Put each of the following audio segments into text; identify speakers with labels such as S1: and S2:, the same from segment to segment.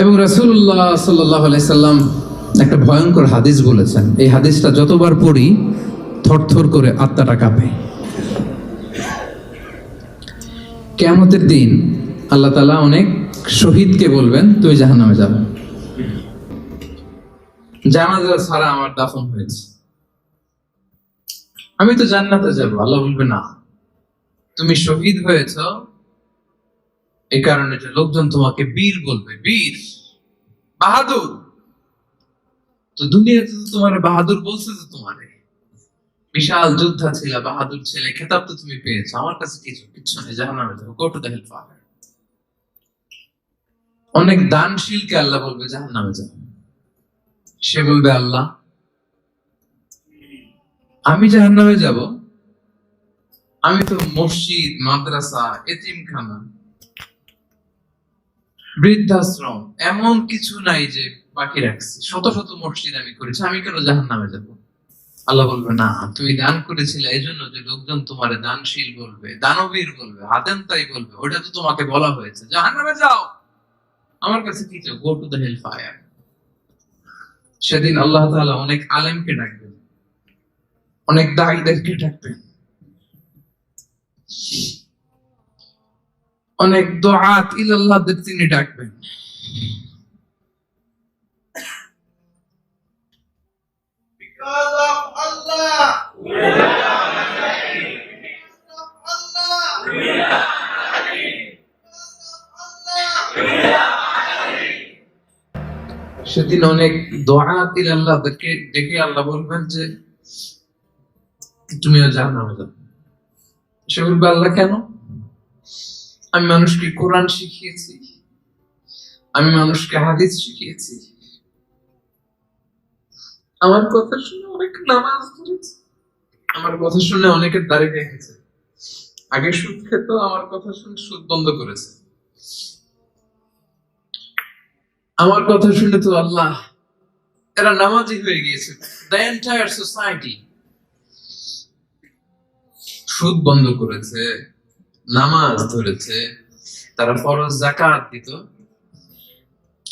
S1: এবং রাসূলুল্লাহ সাল্লাহ সাল্লাম একটা ভয়ঙ্কর হাদিস বলেছেন। এই হাদিসটা যতবার পড়ি, থরথর করে আত্মাটা কাঁপে। কেয়ামতের দিন আল্লাহ তালা অনেক শহীদকে বলবেন, তুই জাহান নামে যাবে জানাজা ছাড়া আমার দাফন হয়েছে। আমি তো জান্নাতে যাব, আল্লাহ বলবে, না। তুমি শহীদ হয়েছ এই কারণে যে লোকজন তোমাকে বীর বলবে, বীর, বাহাদুর। তো দুনিয়াতে তো তোমার বাহাদুর বলছে তো তোমারে। বিশাল যোদ্ধা ছিল, বাহাদুর ছেলে, খেতাব তো তুমি পেয়েছ। আমার কাছে কিছু কিছু নেই, জাহান্নামে যাব। গো টু দ্য অনেক দানশীলকে আল্লাহ বলবে, জাহান্নামে যাও। সে বলবে, আল্লাহ, আমি জাহান্নামে যাব। আমি তো মসজিদ, মাদ্রাসা, এতিমখানা বৃদ্ধাশ্রম, এমন কিছু নাই যে বাকি রাখছি। শত শত মসজিদ আমি করেছি, আমি কেন জাহান নামে যাব? আল্লাহ বলবে, না, তুমি দান করেছিলে এই জন্য যে লোকজন তোমার দানশীল বলবে, দানবীর বলবে হাতেন তাই বলবে ওটা তো তোমাকে বলা হয়েছে। জাহান নামে যাও। আমার কাছে কি চাও? Go to the hell fire সেদিন আল্লাহ তাআলা অনেক আলেমকে ডাকবেন, অনেক দায়ীদেরকে ডাকবেন। অনেক দোয়াত ইলাল্লাহদের তিনি ডাকবেন। সেদিন অনেক দোয়াত ইলাল্লাহদেরকে ডেকে আল্লাহ বলবেন যে, তুমিও সে বলবে, আল্লাহ কেন? আমি মানুষকে কোরআন শিখিয়েছি। আমি মানুষকে হাদিস শিখিয়েছি। আমার কথা শুনে অনেক নামাজ ধরেছে। আমার কথা শুনে অনেকের দাঁড়িয়ে রেখেছে আগে সুদ খেত, আমার কথা শুনে সুদ বন্ধ করেছে। আমার কথা শুনে তো আল্লাহ, এরা নামাজি হয়ে গিয়েছে। দ্য এন্টায়ার সোসাইটি সুদ বন্ধ করেছে। নামাজ ধরেছে, তারা ফরজ জাকাত দিত।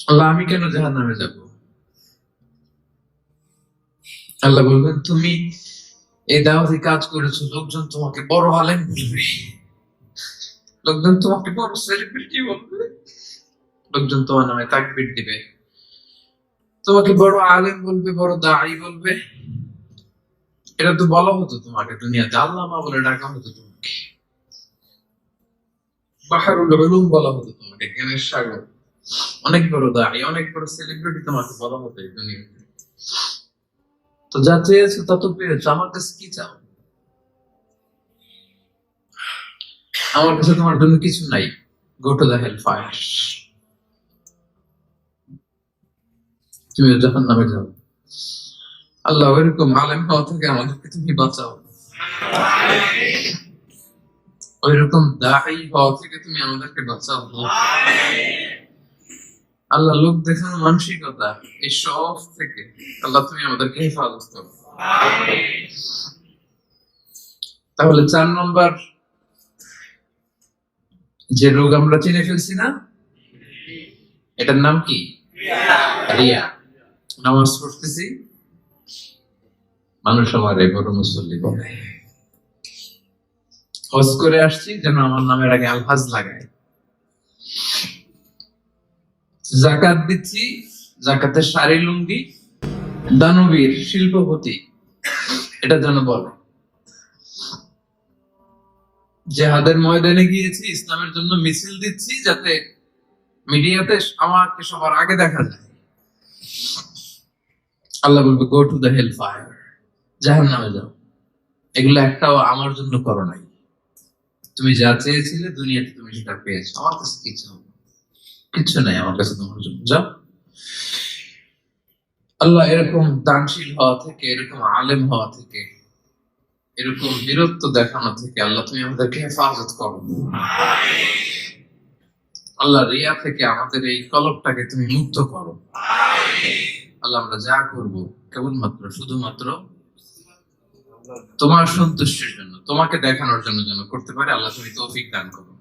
S1: আল্লাহ, আমি কেন জাহান নামে যাব? আল্লাহ বলবেন, তুমি এই দাওয়াতি কাজ করেছ, লোকজন তোমাকে বড় আলেম বলবে। লোকজন তোমাকে বড় সেলিব্রিটি বলবে। লোকজন তোমার নামে তাকবির দিবে। তোমাকে বড় আলেম বলবে, বড় দাঁড়ি বলবে। এটা তো বলা হতো তোমাকে, দুনিয়াতে। আল্লামা বলে ডাকা হতো তোমাকে। বাহারুল উলুম বলা হতো তোমাকে, জ্ঞানের সাগর। অনেক বড় দাঁড়ি, অনেক বড় সেলিব্রিটি তোমাকে বলা হতো এই দুনিয়াতে। তো যা চেয়েছো তা তো পেয়েছ, আমার কাছে কি চাও? আমার কাছে তোমার জন্য কিছু নাই। Go to the hell fire তুমি যখন নামে যাও। আল্লাহ ওইরকম আলেম হওয়া থেকে আমাদেরকে তুমি বাঁচাও। ওইরকম দায়ী হওয়া থেকে তুমি আমাদেরকে বাঁচাও আল্লাহ লোক দেখানো মানসিকতা এই সব থেকে আল্লাহ তুমি আমাদেরকে হেফাজত করো। তাহলে চার নম্বর, যে রোগ আমরা চিনে ফেলছি না, এটার নাম কি? রিয়া। নামাজ পড়তেছি, মানুষ আমার এই বড় মুসল্লি বলে। হজ করে আসছি, যেন আমার নামের আগে আলহাজ লাগায় জাকাত দিচ্ছি জাকাতের শাড়ি, লুঙ্গি, দানবীর, শিল্পপতি, এটা যেন বলে। জেহাদের ময়দানে গিয়েছি, ইসলামের জন্য মিছিল দিচ্ছি, যাতে মিডিয়াতে আমাকে সবার আগে দেখা যায়। আল্লাহ বলবে go to the hell fire জাহান নামে যাও। এগুলো একটাও আমার জন্য করো নাই। তুমি যা চেয়েছিলে দুনিয়াতে তুমি সেটা পেয়েছ। আমার কাছে কিছু চাও কিচ্ছু নাই আমার কাছে তোমার জন্য। যাও। আল্লাহ এরকম দানশীল হওয়া থেকে, এরকম আলেম হওয়া থেকে, এরকম বীরত্ব দেখানো থেকে আল্লাহ তুমি আমাদেরকে হেফাজত করো। আল্লাহ রিয়া থেকে আমাদের এই কলবটাকে তুমি মুক্ত করো। আল্লাহ আমরা যা করব কেবলমাত্র, শুধুমাত্র তোমার সন্তুষ্টির জন্য তোমাকে দেখানোর জন্য যেন করতে পারে আল্লাহ তুমি তৌফিক দান করো।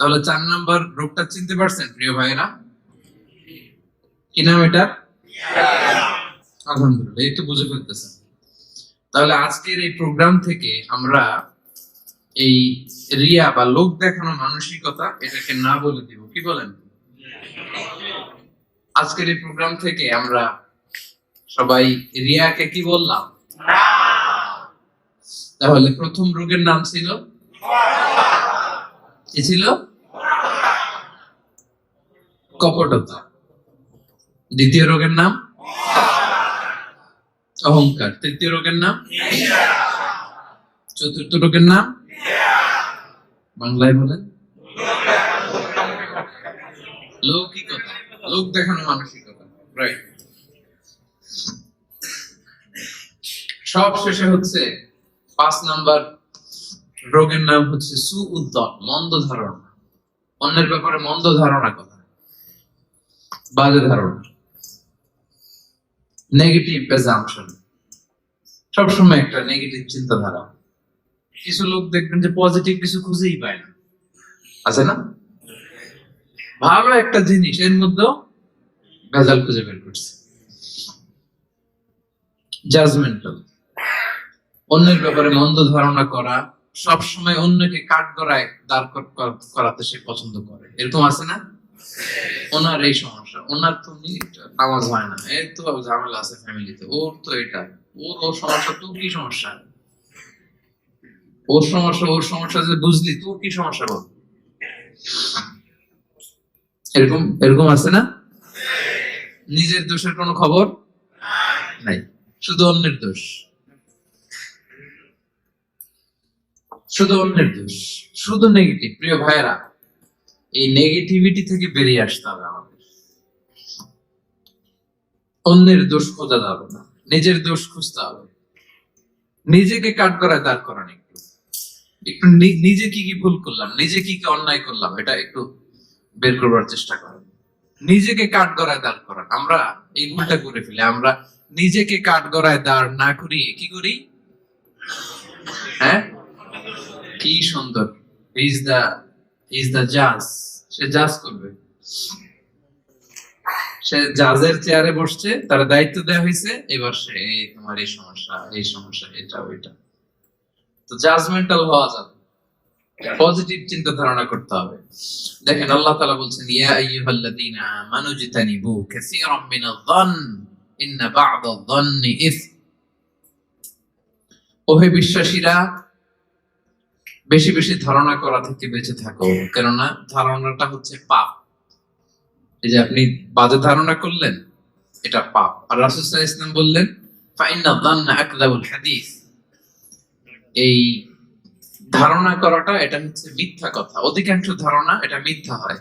S1: তাহলে চার নাম্বার রোগটা চিনতে পারছেন প্রিয় ভাইরা কি নাম এটা আলহামদুলিল্লাহ তো বুঝে ফেলতেছেন। তাহলে আজকের এই প্রোগ্রাম থেকে আমরা এই রিয়া বা লোক দেখানো মানসিকতা এটাকে না বলে দিব। কি বলেন? আজকের এই প্রোগ্রাম থেকে আমরা সবাই রিয়াকে কি বললাম? তাহলে প্রথম রোগের নাম ছিল? কি ছিল? কপটতা। দ্বিতীয় রোগের নাম? অহংকার। তৃতীয় রোগের নাম? চতুর্থ রোগের নাম? বাংলায় বলেন। লৌকিকতা। লোক দেখানো মানসিকতা। সব শেষে হচ্ছে পাঁচ নাম্বার রোগের নাম হচ্ছে সু উদ্যম মন্দ ধারণা। অন্যের ব্যাপারে মন্দ ধারণা কথা। বাজে ধারণা। নেগেটিভ প্রেজাম্পশন সবসময় একটা নেগেটিভ চিন্তাধারা। কিছু লোক দেখবেন যে পজিটিভ কিছু খুঁজেই পায় না। আছে না? ভালো একটা জিনিস, এর মধ্যেও ভেজাল খুঁজে বের করছে। জাজমেন্টাল অন্যের ব্যাপারে মন্দ ধারণা করা সব সময় অন্যকে কাঠ গড়ায় দাঁড় কর- কর- করাতে সে পছন্দ করে। এরকম আছে না? ওনার এই সমস্যা। ওনার তো নামাজ হয় না। এই তো ঝামেলা আছে ফ্যামিলিতে। ওর তো এটা। ওর ওর সমস্যা, তোর কি সমস্যা? ওর সমস্যা ওর সমস্যা যে বুঝলি, তোর কি সমস্যা বল? এরকম এরকম আছে না? নিজের দোষের কোনো খবর? নাই। শুধু অন্যের দোষ। শুধু অন্যের দোষ, শুধু নেগেটিভ প্রিয় ভাইয়েরা, এই নেগেটিভিটি থেকে বেরিয়ে আসতে হবে আমাদের। অন্যের দোষ খোঁজা যাবে না, নিজের দোষ খুঁজতে হবে। নিজেকে কাট করায় দাঁড় করান একটু। একটু নিজে কি কি ভুল করলাম, নিজে কি কি অন্যায় করলাম, এটা একটু বের করবার চেষ্টা করেন। নিজেকে কাঠ গড়ায় দাঁড় করান। আমরা এই ভুলটা করে ফেলি। আমরা নিজেকে কাঠ গড়ায় দাঁড় না করিয়ে কি করি? হ্যাঁ? কি সুন্দর। ইজ দা ইজ দা জাজ সে জাজ করবে। সে জাজের চেয়ারে বসছে, তার দায়িত্ব দেওয়া হয়েছে, এবার সে, এই তোমার এই সমস্যা এই সমস্যা, এটা, ওইটা। তো জাজমেন্টাল হওয়া যাবে। পজিটিভ চিন্তা ধারণা করতে হবে। দেখেন, আল্লাহ তাআলা বলছেন, ইয়া আইয়ুহাল্লাযীনা আমানু জিতানিবু কাসীরাম মিনায-যন্ন ইন্না বা'দায-যন্নি ইসম ওহে বিশ্বাসীরা বেশি বেশি ধারণা করা থেকে বেঁচে থাকো। কেননা ধারণাটা হচ্ছে পাপ। এই যে আপনি বাজে ধারণা করলেন এটা পাপ। আর রাসূল ওয়াসাল্লাম বললেন হাদিস। এই ধারণা করাটা এটা হচ্ছে মিথ্যা কথা। অধিকাংশ ধারণা এটা মিথ্যা হয়।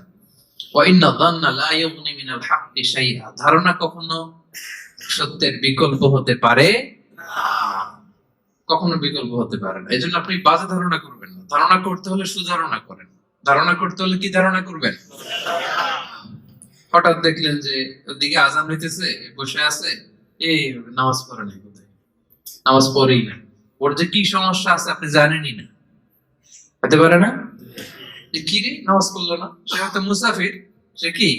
S1: ধারণা কখনো সত্যের বিকল্প হতে পারে। কখনো বিকল্প হতে পারে না। এজন্য আপনি বাজে ধারণা করবেন ধারণা করতে হলে সুধারণা করেন। ধারণা করতে হলে কি ধারণা করবেন? হঠাৎ দেখলেন যে ওদিকে আজান হইতেছে, বসে আছে, এই নামাজ পড়ে নাই নামাজ পড়েই না। ওর যে কি সমস্যা আছে আপনি জানেনই না। হতে পারে না? যে কি রে, নামাজ পড়ল না? সে হয়তো মুসাফির, সে কি?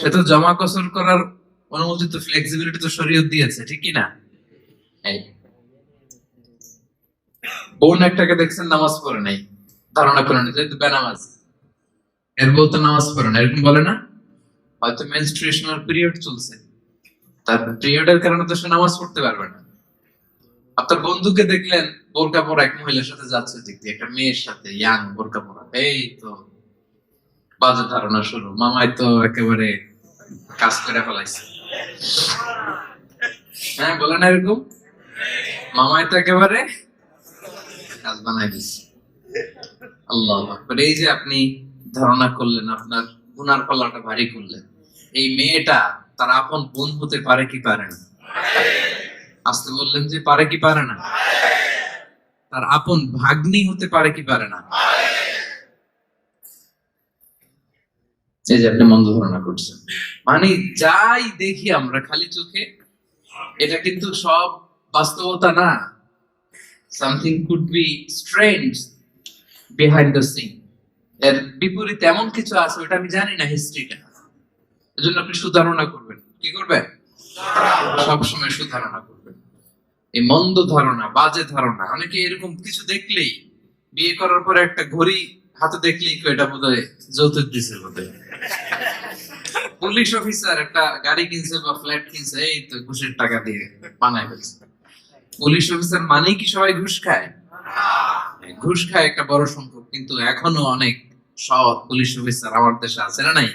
S1: সে তো জমা কসর করার অনুমতি তো ফ্লেক্সিবিলিটি তো শরীয়ত দিয়েছে, ঠিক কি না? বোন একটাকে দেখছেন, নামাজ পড়ে নাই। ধারণা করে নাই যেহেতু বেনামাজ। এর বউ তো নামাজ পড়ে না, এরকম বলে না? হয়তো মেনস্ট্রুয়েশনাল পিরিয়ড চলছে। তার পিরিয়ডের কারণে তো সে নামাজ পড়তে পারবে না। আপনার বন্ধুকে দেখলেন, বোরকা পরা এক মহিলার সাথে যাচ্ছে দিয়ে একটা মেয়ের সাথে ইয়াং বোরকা পরা। এই তো, বাজে ধারণা শুরু। মামাই তো একেবারে কাজ করে ফেলাইছে। হ্যাঁ বলে না এরকম? মামাই তো একেবারে কাজ বানাই দিচ্ছে আল্লাহ। এই যে আপনি ধারণা করলেন, আপনার গুনার পাল্লাটা ভারী করলেন। এই মেয়েটা তার আপন বোন হতে পারে কি পারে না? আসতে বললেন যে পারে কি পারে না? তার আপন ভাগ্নি হতে পারে কি পারে না? এই যে আপনি মন্দ ধারণা করছেন। মানে যাই দেখি আমরা, খালি চোখে, এটা কিন্তু সব বাস্তবতা না। Something could be strange behind the scene এর বিপরীতে এমন কিছু আছে ওটা আমি জানি না হিস্ট্রিটা এজন্য আপনি সুধারণা করবেন। কি করবেন? সবসময় সুধারণা করবেন। এই মন্দ ধারণা, বাজে ধারণা, অনেকে এরকম কিছু দেখলেই, বিয়ে করার পরে একটা ঘড়ি হাতে দেখলেই এটা বোধ হয় যৌতুক দিছে বোধ পুলিশ অফিসার একটা গাড়ি কিনছে বা ফ্ল্যাট কিনছে, এই তো ঘুষের টাকা দিয়ে বানায় ফেলছে। পুলিশ অফিসার মানেই কি সবাই ঘুষ খায়? ঘুষ খায় একটা বড় সংখ্যক, কিন্তু এখনও অনেক সৎ পুলিশ অফিসার আমার দেশে আছে না নাই?